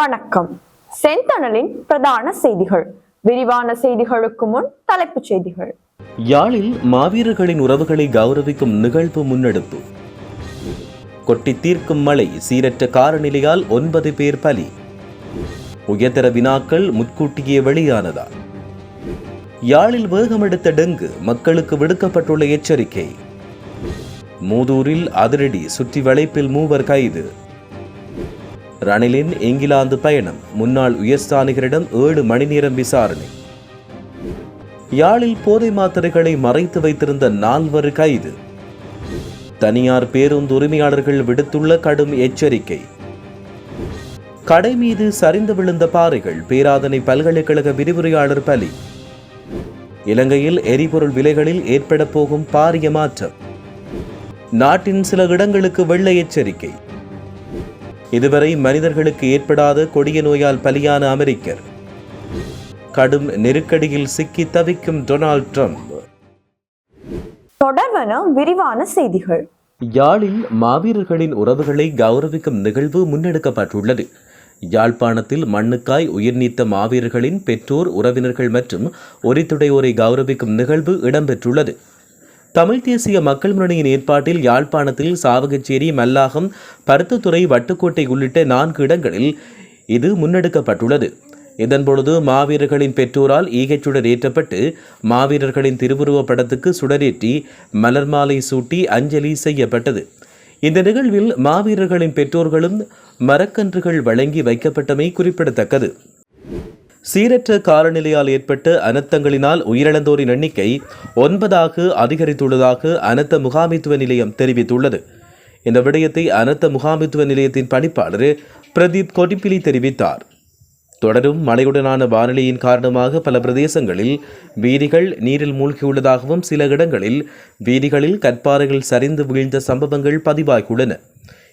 வணக்கம். செந்தணலின் பிரதான செய்திகள். விரிவான செய்திகளுக்கு முன் தலைப்புச் செய்திகள். யாழில் மாவீரர்களின் உறவுகளை கௌரவிக்கும் நிகழ்வு முன்னெடுப்பு. கொட்டி தீர்க்கும் மழை சீரற்ற காரநிலையால் ஒன்பது பேர் பலி. உயர்தர வினாக்கள் முன்கூட்டியே வெளியானதா? யாழில் வேகமெடுத்த டெங்கு மக்களுக்கு விடுக்கப்பட்டுள்ள எச்சரிக்கை. மூதூரில் அதிரடி சுற்றி வளைப்பில் மூவர் கைது. ரணிலின் இங்கிலாந்து பயணம் முன்னாள் உயர்ஸ்தானிகரிடம் ஏழு மணி நேரம் விசாரணை. யாழில் போதை மாத்திரைகளை மறைத்து வைத்திருந்த நால்வர் கைது. தனியார் பேருந்து உரிமையாளர்கள் விடுத்துள்ள கடும் எச்சரிக்கை. கடை மீது சரிந்து விழுந்த பாறைகள் பேராதனை பல்கலைக்கழக விரிவுரையாளர் பலி. இலங்கையில் எரிபொருள் விலைகளில் ஏற்பட போகும் பாரிய மாற்றம். நாட்டின் சில இடங்களுக்கு வெள்ள எச்சரிக்கை. இதுவரை மனிதர்களுக்கு ஏற்படாத கொடிய நோயால் பலியான அமெரிக்கர். கடும் நெருக்கடியில் சிக்கி தவிக்கும் டொனால்ட் ட்ரம்ப். தொடர்வன விரிவான செய்திகள். யாழில் மாவீரர்களின் உறவுகளை கௌரவிக்கும் நிகழ்வு முன்னெடுக்கப்பட்டுள்ளது. யாழ்ப்பாணத்தில் மண்ணுக்காய் உயிர் நீத்த மாவீரர்களின் பெற்றோர் உறவினர்கள் மற்றும் ஒரித்துடையோரை கௌரவிக்கும் நிகழ்வு இடம்பெற்றுள்ளது. தமிழ் தேசிய மக்கள் முன்னணியின் ஏற்பாட்டில் யாழ்ப்பாணத்தில் சாவகச்சேரி மல்லாகம் பருத்தத்துறை வட்டுக்கோட்டை உள்ளிட்ட நான்கு இடங்களில் இது முன்னெடுக்கப்பட்டுள்ளது. இதன்பொழுது மாவீரர்களின் பெற்றோரால் ஈகைச்சுடர் ஏற்றப்பட்டு மாவீரர்களின் திருவுருவப் படத்துக்கு சுடரேற்றி மலர் மாலை சூட்டி அஞ்சலி செய்யப்பட்டது. இந்த நிகழ்வில் மாவீரர்களின் பெற்றோர்களும் மரக்கன்றுகள் வழங்கி வைக்கப்பட்டமை குறிப்பிடத்தக்கது. சீரற்ற காலநிலையால் ஏற்பட்ட அனர்த்தங்களினால் உயிரிழந்தோரின் எண்ணிக்கை ஒன்பதாக அதிகரித்துள்ளதாக அனர்த்த முகாமித்துவ நிலையம் தெரிவித்துள்ளது. இந்த விடயத்தை அனர்த்த முகாமித்துவ நிலையத்தின் பணிப்பாளர் பிரதீப் கொடிப்பிலி தெரிவித்தார். தொடரும் மழையுடனான வானிலையின் காரணமாக பல பிரதேசங்களில் வீதிகள் நீரில் மூழ்கியுள்ளதாகவும் சில இடங்களில் வீதிகளில் கற்பாறைகள் சரிந்து வீழ்ந்த சம்பவங்கள் பதிவாகியுள்ளன.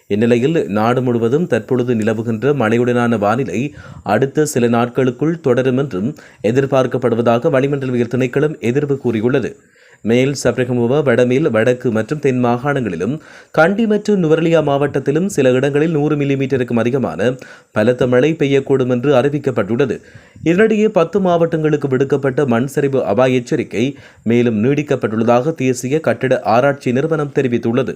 இந்நிலையில் நாடு முழுவதும் தற்பொழுது நிலவுகின்ற மழையுடனான வானிலை அடுத்த சில நாட்களுக்குள் தொடரும் என்றும் எதிர்பார்க்கப்படுவதாக வளிமண்டலவியல் திணைக்களம் எதிர்வு கூறியுள்ளது. மேல் சப்ரகமுவ வடமேல் வடக்கு மற்றும் தென் மாகாணங்களிலும் கண்டி மற்றும் நுவரலியா மாவட்டத்திலும் சில இடங்களில் நூறு மில்லிமீட்டருக்கும் அதிகமான பலத்த மழை பெய்யக்கூடும் என்று அறிவிக்கப்பட்டுள்ளது. இதனிடையே பத்து மாவட்டங்களுக்கு விடுக்கப்பட்ட மண் சரிவு அபாய எச்சரிக்கை மேலும் நீடிக்கப்பட்டுள்ளதாக தேசிய கட்டிட ஆராய்ச்சி நிறுவனம் தெரிவித்துள்ளது.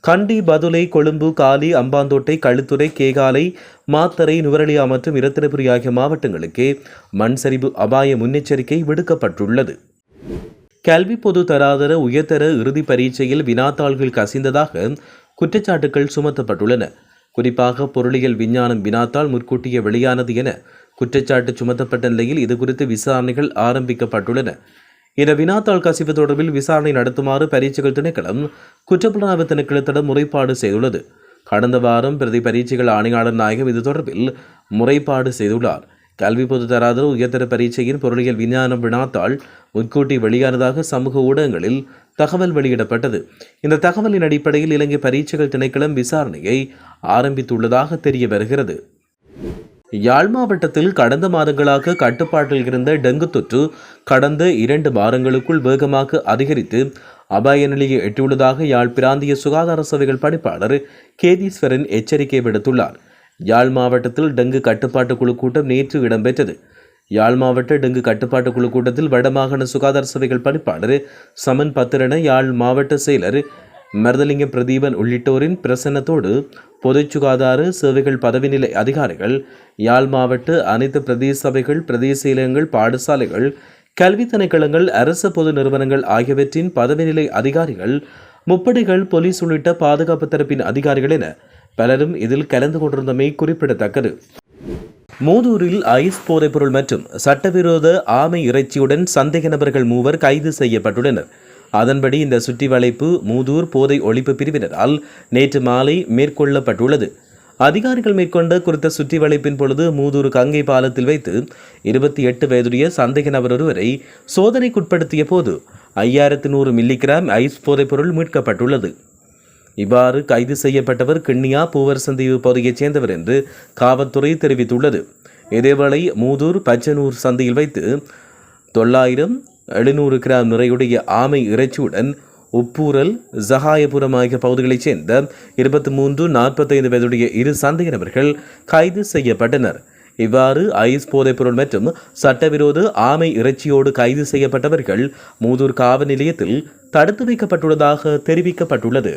கண்டி பதுளை கொழும்பு காலி அம்பாந்தோட்டை களுத்துறை கேகாலை மாத்தரை நுவரலியா மற்றும் இரத்தினபுரி ஆகிய மாவட்டங்களுக்கே மண் சரிவு அபாய முன்னெச்சரிக்கை விடுக்கப்பட்டுள்ளது. கல்வி பொது தராதர உயர்தர இறுதி பரீட்சையில் வினாத்தாள்கள் கசிந்ததாக குற்றச்சாட்டுகள் சுமத்தப்பட்டுள்ளன. குறிப்பாக பொருளியல் விஞ்ஞானம் வினாத்தாள் முற்கூட்டிய வெளியானது என குற்றச்சாட்டு சுமத்தப்பட்ட நிலையில் இதுகுறித்து விசாரணைகள் ஆரம்பிக்கப்பட்டுள்ளன. இந்த வினாத்தாள் கசிவு தொடர்பில் விசாரணை நடத்துமாறு பரீட்சைகள் திணைக்களம் குற்றப்புலனாய்வு திணைக்களத்திடம் முறைப்பாடு செய்துள்ளது. கடந்த வாரம் பிரதி பரீட்சைகள் ஆணையாளர் நாயகம் இது தொடர்பில் முறைப்பாடு செய்துள்ளார். கல்வி பொது தராதர உயர்தர பரீட்சையின் பொருளியல் விஞ்ஞானம் வினாத்தாள் முன்கூட்டி வெளியானதாக சமூக ஊடகங்களில் தகவல் வெளியிடப்பட்டது. இந்த தகவலின் அடிப்படையில் இலங்கை பரீட்சைகள் திணைக்களம் விசாரணையை ஆரம்பித்துள்ளதாக தெரிய வருகிறது. யாழ் மாவட்டத்தில் கடந்த மாதங்களாக கட்டுப்பாட்டில் இருந்த டெங்கு தொற்று கடந்த இரண்டு வாரங்களுக்குள் வேகமாக அதிகரித்து அபாய நிலையை எட்டியுள்ளதாக யாழ் பிராந்திய சுகாதார சபைகள் பணிப்பாளர் கேதீஸ்வரன் எச்சரிக்கை விடுத்துள்ளார். யாழ் மாவட்டத்தில் டெங்கு கட்டுப்பாட்டு குழு கூட்டம் நேற்று இடம்பெற்றது. யாழ் மாவட்ட டெங்கு கட்டுப்பாட்டு குழு கூட்டத்தில் வடமாகாண சுகாதார சபைகள் பணிப்பாளர் சமன் பத்திரன யாழ் மாவட்ட செயலர் மருதலிங்க பிரதீபன் உள்ளிட்டோரின் பிரசன்னத்தோடு பொது சுகாதார சேவைகள் பதவி நிலை அதிகாரிகள் யாழ் மாவட்ட அனைத்து பிரதேச சபைகள் பிரதேச பாடசாலைகள் கல்வி திணைக்களங்கள் அரசு பொது நிறுவனங்கள் ஆகியவற்றின் பதவிநிலை அதிகாரிகள் முப்படைகள் போலீஸ் உள்ளிட்ட பாதுகாப்பு தரப்பின் அதிகாரிகள் என பலரும் இதில் கலந்து கொண்டிருந்தமை குறிப்பிடத்தக்கது. மூதூரில் ஐஸ் போதைப்பொருள் மற்றும் சட்டவிரோத ஆமை இறைச்சியுடன் சந்தேக நபர்கள் மூவர் கைது செய்யப்பட்டுள்ளனர். அதன்படி இந்த சுற்றி வளைப்பு மூதூர் போதை ஒழிப்பு பிரிவினரால் நேற்று மாலை மேற்கொள்ளப்பட்டுள்ளது. அதிகாரிகள் மேற்கொண்ட குறித்த சுற்றி வளைப்பின் பொழுது மூதூர் கங்கை பாலத்தில் வைத்து இருபத்தி எட்டு வயதுடைய சந்தேக நபர் ஒருவரை சோதனைக்குட்படுத்திய போது ஐயாயிரத்து நூறு மில்லிகிராம் ஐஸ் போதைப்பொருள் மீட்கப்பட்டுள்ளது. இவ்வாறு கைது செய்யப்பட்டவர் கிண்ணியா பூவரசந்தீவு பகுதியைச் சேர்ந்தவர் என்று காவல்துறை தெரிவித்துள்ளது. இதேவேளை மூதூர் பச்சனூர் சந்தையில் வைத்து தொள்ளாயிரம் எழுநூறு கிராம் நிறையுடைய ஆமை இறைச்சியுடன் உப்பூரல் ஜகாயபுரம் ஆகிய பகுதிகளைச் சேர்ந்த இருபத்தி மூன்று நாற்பத்தைந்து வயதுடைய இரு சந்தேக நபர்கள் கைது செய்யப்பட்டனர். இவ்வாறு ஐஸ் போதைப்பொருள் மற்றும் சட்டவிரோத ஆமை இறைச்சியோடு கைது செய்யப்பட்டவர்கள் மூதூர் காவல் நிலையத்தில் தடுத்து வைக்கப்பட்டுள்ளதாக தெரிவிக்கப்பட்டுள்ளது.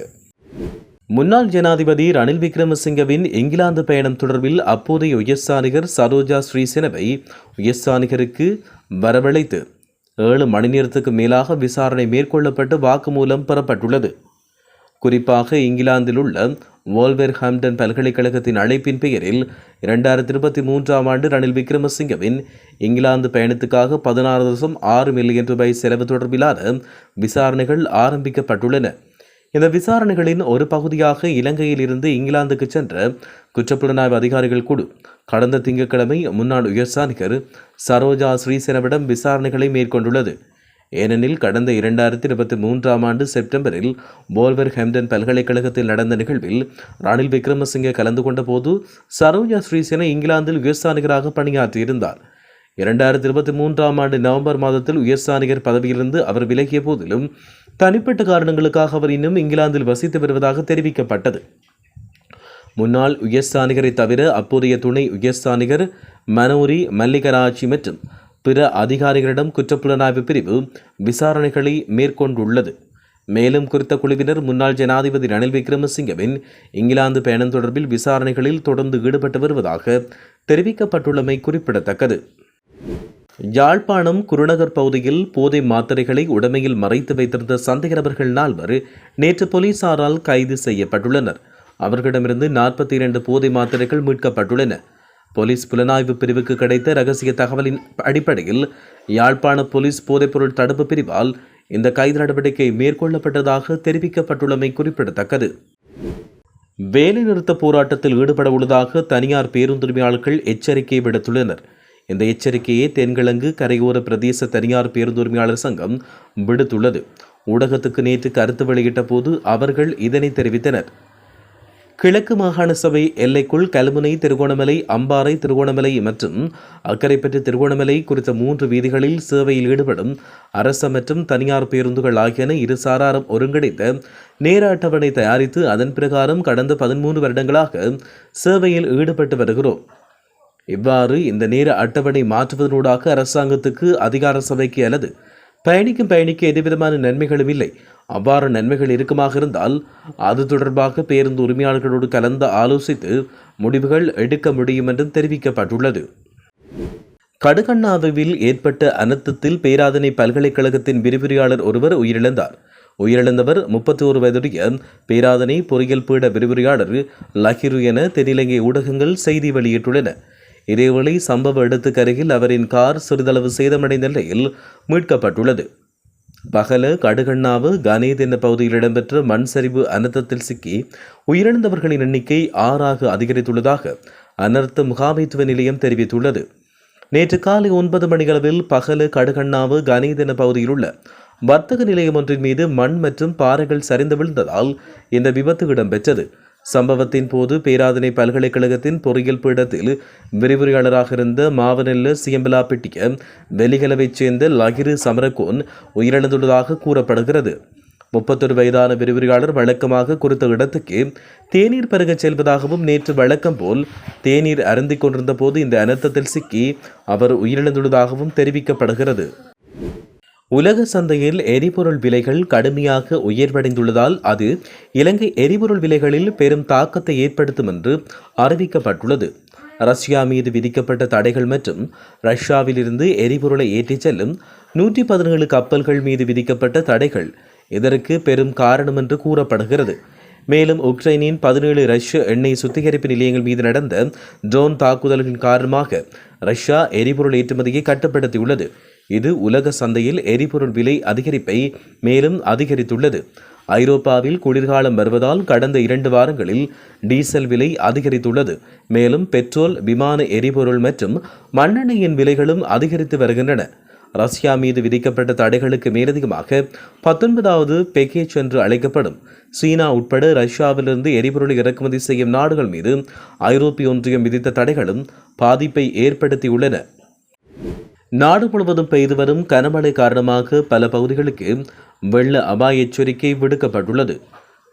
முன்னாள் ஜனாதிபதி ரணில் விக்ரமசிங்கவின் இங்கிலாந்து பயணம் தொடர்பில் அப்போதைய உயர்ஸ்தானிகர் சரோஜா ஸ்ரீசெனவை உயர்ஸ்தானிகருக்கு வரவழைத்து ஏழு மணி நேரத்துக்கு மேலாக விசாரணை மேற்கொள்ளப்பட்டு வாக்குமூலம் பெறப்பட்டுள்ளது. குறிப்பாக இங்கிலாந்தில் உள்ள வோல்வர் ஹாம்டன் பல்கலைக்கழகத்தின் அழைப்பின் பெயரில் இரண்டாயிரத்தி இருபத்தி மூன்றாம் ஆண்டு ரணில் விக்ரமசிங்கவின் இங்கிலாந்து பயணத்துக்காக பதினாறு தசம் ஆறு மில்லியன் ரூபாய் செலவு தொடர்பிலான விசாரணைகள் ஆரம்பிக்கப்பட்டுள்ளன. இந்த விசாரணைகளின் ஒரு பகுதியாக இலங்கையில் இருந்து இங்கிலாந்துக்கு சென்ற குற்றப்புலனாய்வு அதிகாரிகள் குழு கடந்த திங்கட்கிழமை முன்னாள் உயர்சானிகர் சரோஜா ஸ்ரீசேனவிடம் விசாரணைகளை மேற்கொண்டுள்ளது. ஏனெனில் கடந்த இரண்டாயிரத்தி இருபத்தி மூன்றாம் ஆண்டு செப்டம்பரில் போல்வர் ஹெம்டன் பல்கலைக்கழகத்தில் நடந்த நிகழ்வில் ரணில் விக்ரமசிங்கே கலந்து கொண்ட போது சரோஜா ஸ்ரீசேன இங்கிலாந்தில் உயர்சானிகராக பணியாற்றியிருந்தார். இரண்டாயிரத்தி இருபத்தி மூன்றாம் ஆண்டு நவம்பர் மாதத்தில் உயர்ஸ்தானிகர் பதவியிலிருந்து அவர் விலகிய போதிலும் தனிப்பட்ட காரணங்களுக்காக அவர் இன்னும் இங்கிலாந்தில் வசித்து வருவதாக தெரிவிக்கப்பட்டது. முன்னாள் உயர்ஸ்தானிகரை தவிர அப்போதைய துணை உயர்ஸ்தானிகர் மனோரி மல்லிகராட்சி மற்றும் பிற அதிகாரிகளிடம் குற்றப்புலனாய்வு பிரிவு விசாரணைகளை மேற்கொண்டுள்ளது. மேலும் குறித்த குழுவினர் முன்னாள் ஜனாதிபதி ரணில் விக்ரமசிங்கவின் இங்கிலாந்து பயணம் தொடர்பில் விசாரணைகளில் தொடர்ந்து ஈடுபட்டு வருவதாக தெரிவிக்கப்பட்டுள்ளமை குறிப்பிடத்தக்கது. யாழ்ப்பாணம் குருநகர் பகுதியில் போதை மாத்திரைகளை உடமையில் மறைத்து வைத்திருந்த சந்தேக நபர்கள் நால்வர் நேற்று போலீசாரால் கைது செய்யப்பட்டுள்ளனர். அவர்களிடமிருந்து நாற்பத்தி இரண்டு போதை மாத்திரைகள் மீட்கப்பட்டுள்ளன. போலீஸ் புலனாய்வு பிரிவுக்கு கிடைத்த ரகசிய தகவலின் அடிப்படையில் யாழ்ப்பாண போலீஸ் போதைப்பொருள் தடுப்பு பிரிவால் இந்த கைது நடவடிக்கை மேற்கொள்ளப்பட்டதாக தெரிவிக்கப்பட்டுள்ளமை குறிப்பிடத்தக்கது. வேலைநிறுத்த போராட்டத்தில் ஈடுபட உள்ளதாக தனியார் பேருந்துரிமையாளர்கள் எச்சரிக்கை விடுத்துள்ளனர். இந்த எச்சரிக்கையை தென்கிழங்கு கரையோர பிரதேச தனியார் பேருந்துரிமையாளர் சங்கம் விடுத்துள்ளது. ஊடகத்துக்கு நேற்று கருத்து வெளியிட்ட போது அவர்கள் இதனை தெரிவித்தனர். கிழக்கு மாகாண சபை எல்லைக்குள் கல்முனை திருகோணமலை அம்பாறை திருகோணமலை மற்றும் அக்கரைப்பற்று திருகோணமலை குறித்த மூன்று வீதிகளில் சேவையில் ஈடுபடும் அரச மற்றும் தனியார் பேருந்துகள் ஆகியன இரு சாராரம் ஒருங்கிணைந்த நேர அட்டவணை தயாரித்து அதன் பிரகாரம் கடந்த பதிமூன்று வருடங்களாக சேவையில் ஈடுபட்டு வருகிறோம். இவ்வாறு இந்த நேர அட்டவணை மாற்றுவதனூடாக அரசாங்கத்துக்கு அதிகார சபைக்கு அல்லது பயணிக்கும் பயணிக்கு எதுவிதமான நன்மைகளும் இல்லை. அவ்வாறு நன்மைகள் இருக்குமாக இருந்தால் அது தொடர்பாக பேருந்து உரிமையாளர்களோடு கலந்து ஆலோசித்து முடிவுகள் எடுக்க முடியும் என்றும் தெரிவிக்கப்பட்டுள்ளது. கடுகண்ணாவில் ஏற்பட்ட அனர்த்தத்தில் பேராதனை பல்கலைக்கழகத்தின் விரிவுரையாளர் ஒருவர் உயிரிழந்தார். உயிரிழந்தவர் முப்பத்தி ஒரு வயதுடைய பேராதனை பொறியியல் பீட விரிவுரையாளர் லஹிரு என தென்னிலங்கை ஊடகங்கள் செய்தி வெளியிட்டுள்ளன. இதேவேளை சம்பவ இடத்துக்கு அருகில் அவரின் கார் சிறிதளவு சேதமடைந்த நிலையில் மீட்கப்பட்டுள்ளது. பகல கடுகண்ணாவு கணேத் என்ற பகுதியில் இடம்பெற்ற மண் சரிவு அனர்த்தத்தில் சிக்கி உயிரிழந்தவர்களின் எண்ணிக்கை ஆறாக அதிகரித்துள்ளதாக அனர்த்த முகாமைத்துவ நிலையம் தெரிவித்துள்ளது. நேற்று காலை ஒன்பது மணிகளவில் பகல கடுகண்ணாவு கணேத் என்ற பகுதியில் உள்ள வர்த்தக நிலையம் ஒன்றின் மீது மண் மற்றும் பாறைகள் சரிந்து விழுந்ததால் இந்த விபத்து இடம்பெற்றது. சம்பவத்தின் போது பேராதனை பல்கலைக்கழகத்தின் பொறியியல் பீடத்தில் விரிவுரையாளராக இருந்த மாவனெல்ல சியம்பலாப்பிட்டிய வெலிகலவைச் சேர்ந்த லகிரு சமரகோன் உயிரிழந்துள்ளதாக கூறப்படுகிறது. முப்பத்தொரு வயதான விரிவுரையாளர் வழக்கமாக குறித்த இடத்துக்கு தேநீர் பருகச் செல்வதாகவும் நேற்று வழக்கம் போல் தேநீர் அருந்திக் கொண்டிருந்த போது இந்த அனர்த்தத்தில் சிக்கி அவர் உயிரிழந்துள்ளதாகவும் தெரிவிக்கப்படுகிறது. உலக சந்தையில் எரிபொருள் விலைகள் கடுமையாக உயர்வடைந்துள்ளதால் அது இலங்கை எரிபொருள் விலைகளில் பெரும் தாக்கத்தை ஏற்படுத்தும் என்று அறிவிக்கப்பட்டுள்ளது. ரஷ்யா மீது விதிக்கப்பட்ட தடைகள் மற்றும் ரஷ்யாவிலிருந்து எரிபொருளை ஏற்றிச் செல்லும் நூற்றி பதினேழு கப்பல்கள் மீது விதிக்கப்பட்ட தடைகள் இதற்கு பெரும் காரணம் என்று கூறப்படுகிறது. மேலும் உக்ரைனின் பதினேழு ரஷ்ய எண்ணெய் சுத்திகரிப்பு நிலையங்கள் மீது நடந்த ட்ரோன் தாக்குதல்களின் காரணமாக ரஷ்யா எரிபொருள் ஏற்றுமதியை கட்டுப்படுத்தியுள்ளது. இது உலக சந்தையில் எரிபொருள் விலை அதிகரிப்பை மேலும் அதிகரித்துள்ளது. ஐரோப்பாவில் குளிர்காலம் வருவதால் கடந்த இரண்டு வாரங்களில் டீசல் விலை அதிகரித்துள்ளது. மேலும் பெட்ரோல் விமான எரிபொருள் மற்றும் மண்ணெண்ணெயின் விலைகளும் அதிகரித்து வருகின்றன. ரஷ்யா மீது விதிக்கப்பட்ட தடைகளுக்கு மேலதிகமாக பத்தொன்பதாவது பேக்கேஜ் என்று அழைக்கப்படும். சீனா உட்பட ரஷ்யாவிலிருந்து எரிபொருளை இறக்குமதி செய்யும் நாடுகள் மீது ஐரோப்பிய ஒன்றியம் விதித்த தடைகளும் பாதிப்பை ஏற்படுத்தியுள்ளன. நாடு முழுவதும் பெய்து வரும் கனமழை காரணமாக பல பகுதிகளுக்கு வெள்ள அபாய எச்சரிக்கை விடுக்கப்பட்டுள்ளது.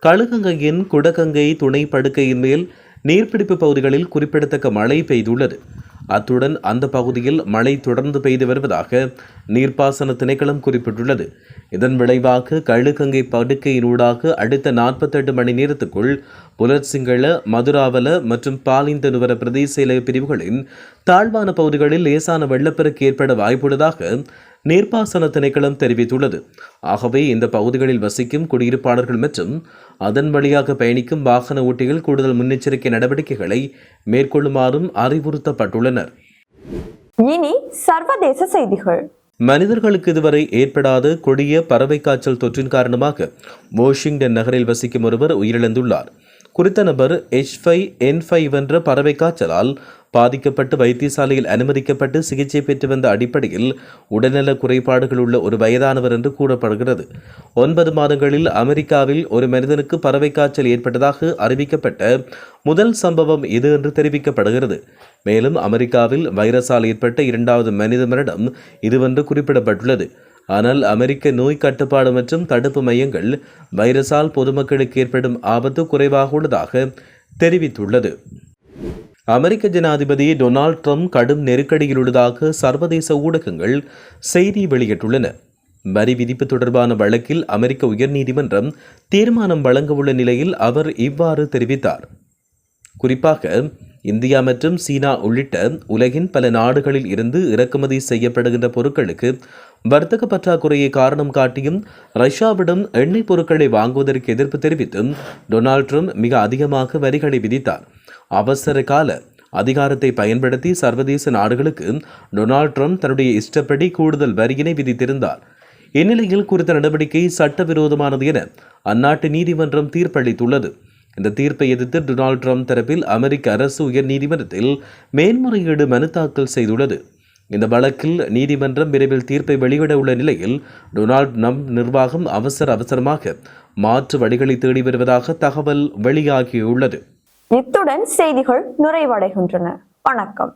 களுகங்கையின் குடகங்கை துணை படுக்கையின் மேல் நீர்பிடிப்பு பகுதிகளில் குறிப்பிடத்தக்க மழை பெய்துள்ளது. அத்துடன் அந்த பகுதியில் மழை தொடர்ந்து பெய்து வருவதாக நீர்ப்பாசன திணைக்களம் குறிப்பிட்டுள்ளது. இதன் விளைவாக கழுகங்கை படுக்கையினூடாக அடுத்த நாற்பத்தெட்டு மணி நேரத்துக்குள் புலர்சிங்கள மதுராவல மற்றும் பாலிந்த நுவர பிரதேச பிரிவுகளின் தாழ்வான பகுதிகளில் லேசான வெள்ளப்பெருக்கு ஏற்பட வாய்ப்புள்ளதாக நீர்ப்பாசன திணைக்களம் தெரிவித்துள்ளது. ஆகவே இந்த பகுதிகளில் வசிக்கும் குடியிருப்பாளர்கள் மற்றும் அதன் வழியாக பயணிக்கும் வாகன ஓட்டிகள் கூடுதல் முன்னெச்சரிக்கை நடவடிக்கைகளை மேற்கொள்ளுமாறும் அறிவுறுத்தப்பட்டுள்ளனர். இனி சர்வதேச செய்திகள். மனிதர்களுக்கு இதுவரை ஏற்படாத கொடிய பறவை காய்ச்சல் தொற்றின் காரணமாக வாஷிங்டன் நகரில் வசிக்கும் ஒருவர் உயிரிழந்துள்ளார். குறித்த நபர் எச் ஃபைவ் என் ஃபைவ் என்ற பறவை காய்ச்சலால் பாதிக்கப்பட்டு வைத்தியசாலையில் அனுமதிக்கப்பட்டு சிகிச்சை பெற்று வந்த அடிப்படையில் உடல்நல குறைபாடுகள் உள்ள ஒரு வயதானவர் என்று கூறப்படுகிறது. ஒன்பது மாதங்களில் அமெரிக்காவில் ஒரு மனிதனுக்கு பறவை காய்ச்சல் ஏற்பட்டதாக அறிவிக்கப்பட்ட முதல் சம்பவம் இது என்று தெரிவிக்கப்படுகிறது. மேலும் அமெரிக்காவில் வைரஸால் ஏற்பட்ட இரண்டாவது மனித மரணம் இதுவென்று குறிப்பிடப்பட்டுள்ளது. ஆனால் அமெரிக்க நோய் கட்டுப்பாடு மற்றும் தடுப்பு மையங்கள் வைரஸால் பொதுமக்களுக்கு ஏற்படும் ஆபத்து குறைவாக உள்ளதாக தெரிவித்துள்ளது. அமெரிக்க ஜனாதிபதி டொனால்ட் ட்ரம்ப் கடும் நெருக்கடியில் உள்ளதாக சர்வதேச ஊடகங்கள் செய்தி வெளியிட்டுள்ளன. வரி விதிப்பு தொடர்பான வழக்கில் அமெரிக்க உயர்நீதிமன்றம் தீர்மானம் வழங்கவுள்ள நிலையில் அவர் இவ்வாறு தெரிவித்தார். குறிப்பாக இந்தியா மற்றும் சீனா உள்ளிட்ட உலகின் பல நாடுகளில் இருந்து இறக்குமதி செய்யப்படுகின்ற பொருட்களுக்கு வர்த்தக பற்றாக்குறையை காரணம் காட்டியும் ரஷ்யாவிடம் எண்ணெய் பொருட்களை வாங்குவதற்கு எதிர்ப்பு தெரிவித்தும் டொனால்ட் ட்ரம்ப் மிக அதிகமாக வரிகளை விதித்தார். அவசர கால அதிகாரத்தை பயன்படுத்தி சர்வதேச நாடுகளுக்கு டொனால்ட் ட்ரம்ப் தன்னுடைய இஷ்டப்படி கூடுதல் வரியினை விதித்திருந்தார். இந்நிலையில் குறித்த நடவடிக்கை சட்டவிரோதமானது என அந்நாட்டு நீதிமன்றம் தீர்ப்பளித்துள்ளது. இந்த தீர்ப்பை எதிர்த்து டொனால்டு ட்ரம்ப் தரப்பில் அமெரிக்க அரசு உயர்நீதிமன்றத்தில் மேன்முறையீடு மனு தாக்கல் செய்துள்ளது. இந்த வழக்கில் நீதிமன்றம் விரைவில் தீர்ப்பை வெளியிட உள்ள நிலையில் டொனால்ட் ட்ரம்ப் நிர்வாகம் அவசர அவசரமாக மாற்று வழிகளை தேடி வருவதாக தகவல் வெளியாகியுள்ளது. இத்துடன் செய்திகள் நிறைவடைகின்றன. வணக்கம்.